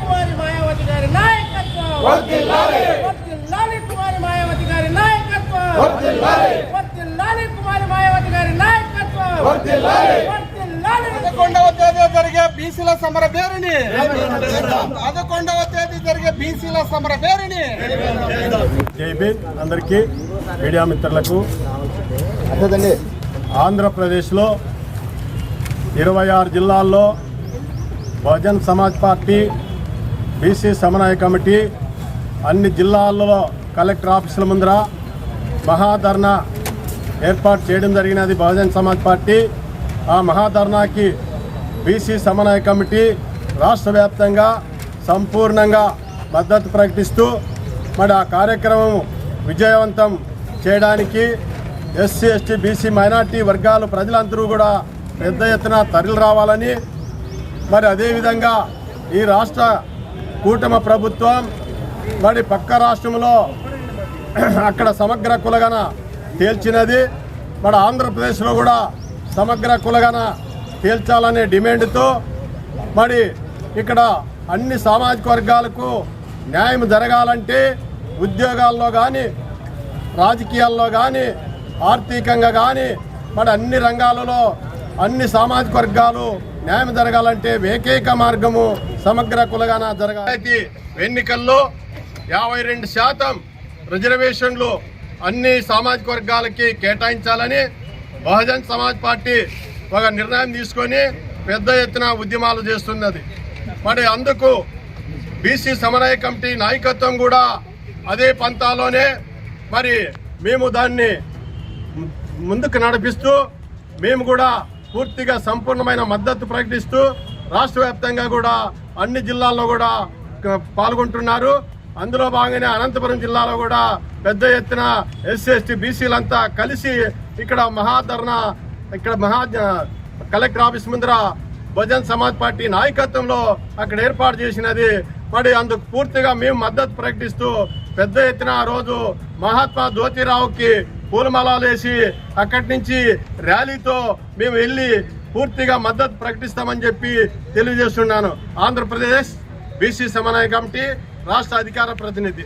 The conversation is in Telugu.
కుమారి మాయావతి గారి నాయకత్వం. వర్ధిల్లాలి వర్ధిల్లాలి కుమారి మాయావతి గారి నాయకత్వం. వర్ధిల్లాలి వర్ధిల్లాలి కుమారి మాయావతి గారి నాయకత్వం. వర్ధిల్లాలి వర్ధిల్లాలి పదకొండవ తేదీ జరిగే బీసీల సమర పేరుని పదకొండవ తేదీ జరిగే బీసీల సమర పేరుని జై భీమ్ అందరికీ మీడియా మిత్రులకు. ఆంధ్రప్రదేశ్లో ఇరవై ఆరు జిల్లాల్లో బహుజన్ సమాజ్ పార్టీ బీసీ సమన్వయ కమిటీ అన్ని జిల్లాల్లో కలెక్టర్ ఆఫీసుల ముందర మహాధర్నా ఏర్పాటు చేయడం జరిగినది బహుజన్ సమాజ్ పార్టీ. ఆ మహాధర్నాకి బీసీ సమన్వయ కమిటీ రాష్ట్ర వ్యాప్తంగా సంపూర్ణంగా మద్దతు ప్రకటిస్తూ మరి ఆ కార్యక్రమం విజయవంతం చేయడానికి ఎస్సీ ఎస్టీ బీసీ మైనార్టీ వర్గాలు ప్రజలందరూ కూడా పెద్ద ఎత్తున తరలి రావాలని మరి అదేవిధంగా ఈ రాష్ట్ర కూటమి ప్రభుత్వం మరి పక్క రాష్ట్రంలో అక్కడ సమగ్ర కులగన తేల్చినది. మన ఆంధ్రప్రదేశ్లో కూడా సమగ్ర కులగన తేల్చాలనే డిమాండ్తో మరి ఇక్కడ అన్ని సామాజిక వర్గాలకు న్యాయం జరగాలంటే ఉద్యోగాల్లో కానీ రాజకీయాల్లో కానీ ఆర్థికంగా కానీ మరి అన్ని రంగాలలో అన్ని సామాజిక వర్గాలు న్యాయం జరగాలంటే ఏకైక మార్గము సమగ్ర కులగాన జరగాలి. ఎన్నికల్లో యాభై రెండు శాతం రిజర్వేషన్లు అన్ని సామాజిక వర్గాలకి కేటాయించాలని బహుజన్ సమాజ్ పార్టీ ఒక నిర్ణయం తీసుకొని పెద్ద ఎత్తున ఉద్యమాలు చేస్తున్నది. మరి అందుకు బీసీ సమన్వయ కమిటీ నాయకత్వం కూడా అదే పంతాలోనే మరి మేము దాన్ని ముందుకు నడిపిస్తూ మేము కూడా పూర్తిగా సంపూర్ణమైన మద్దతు ప్రకటిస్తూ రాష్ట్ర వ్యాప్తంగా కూడా అన్ని జిల్లాల్లో కూడా పాల్గొంటున్నారు. అందులో భాగంగానే అనంతపురం జిల్లాలో కూడా పెద్ద ఎత్తున ఎస్సీ ఎస్టీ బీసీలంతా కలిసి ఇక్కడ మహాధరణ ఇక్కడ మహా కలెక్టర్ ఆఫీస్ ముందర బహుజన్ సమాజ్ పార్టీ నాయకత్వంలో అక్కడ ఏర్పాటు చేసినది. మరి అందుకు పూర్తిగా మేము మద్దతు ప్రకటిస్తూ పెద్ద ఎత్తున ఆ రోజు మహాత్మా జ్యోతిరావుకి పూలమాలాలు వేసి అక్కడి నుంచి ర్యాలీతో మేము వెళ్ళి పూర్తిగా మద్దతు ప్రకటిస్తామని చెప్పి తెలియజేస్తున్నాను. ఆంధ్రప్రదేశ్ బీసీ సమన్వయ కమిటీ రాష్ట్ర అధికార ప్రతినిధి.